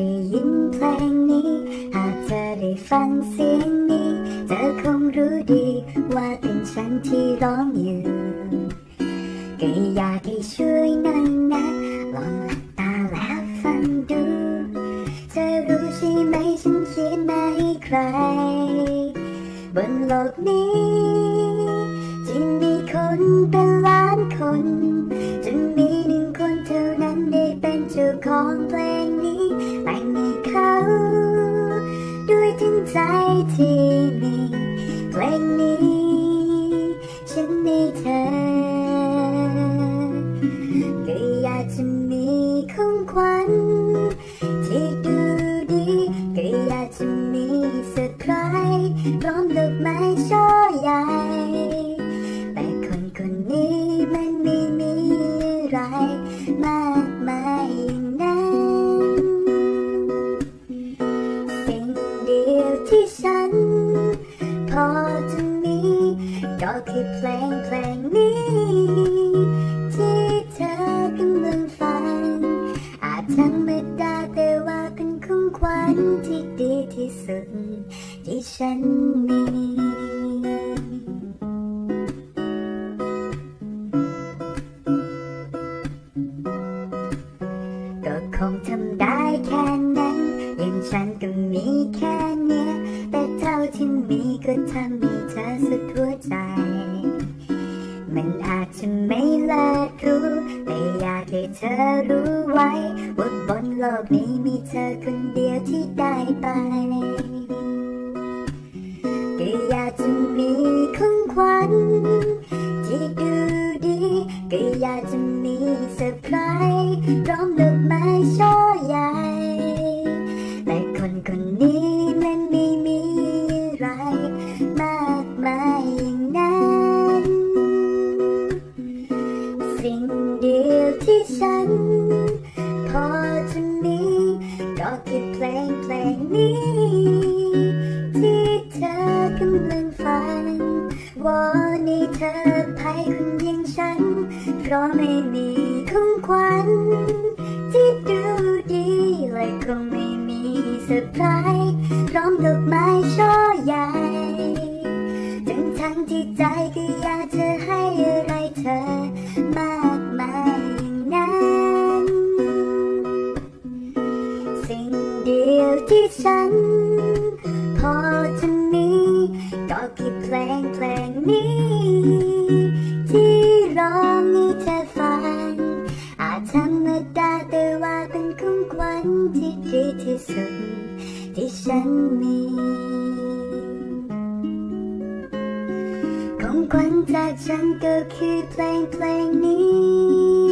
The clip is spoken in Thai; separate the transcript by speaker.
Speaker 1: ได้ยินเพลงนี้ หากเธอได้ฟังเสียงนี้ เธอคงรู้ดี ว่าเป็นฉันที่ร้องอยู่ก็อยากให้ช่วยหน่อยนะลองหลับตาแล้วฟังดู เธอรู้ใช่ไหมฉันเขียนมาให้ใคร บนโลกนี้ที่มีคนเป็นล้านคน จะมีหนึ่งคนเท่านั้นได้เป็นเจ้าของเพลง ใจที่มีเพลงนี้ ฉันมีเธอ ก็อยากจะมีของขวัญที่ดูดี ก็อยากจะมีเซอร์ไพรส์พร้อมดอกไม้ช่อใหญ่ พอจะมีก็คือเพลงเพลงนี้ ที่เธอกำลังฟัง อาจธรรมดาแต่ว่าเป็นของขวัญที่ดีที่สุด ที่ฉันมีก็คงทำได้แค่นั้นอย่างฉันก็มีแค่เนี้ย ที่มีก็ทำให้เธอสุดหัวใจ มันอาจจะไม่เลิศรู้แต่อยากให้เธอรู้ไว้ ว่าบนโลกนี้มีเธอคนเดียวที่ได้ไปก็อยากจะมีของขวัญที่ดูดี ก็อยากจะมีเซอร์ไพรส์พร้อมดอกไม้ช่อ มากมายอย่างนั้น สิ่งเดียวที่ฉัน พอจะมีก็คือเพลงเพลงนี้ ที่เธอกำลังฟังวอนให้เธอภัยคนอย่างฉัน เพราะไม่มีของขวัญที่ดูดีและคงไม่มีเซอร์ไพรส์พร้อมดอกไม้ช่อ ที่ใจก็อยากจะให้อะไรเธอมากมายอย่างนั้น สิ่งเดียวที่ฉัน พอจะมี ก็คือเพลงเพลงนี้ ที่ร้องให้เธอฟัง อาจธรรมดาแต่ว่าเป็นของขวัญที่ดีที่สุด ที่ฉันมี ขวัญจากฉันก็คือเพลงเพลงนี้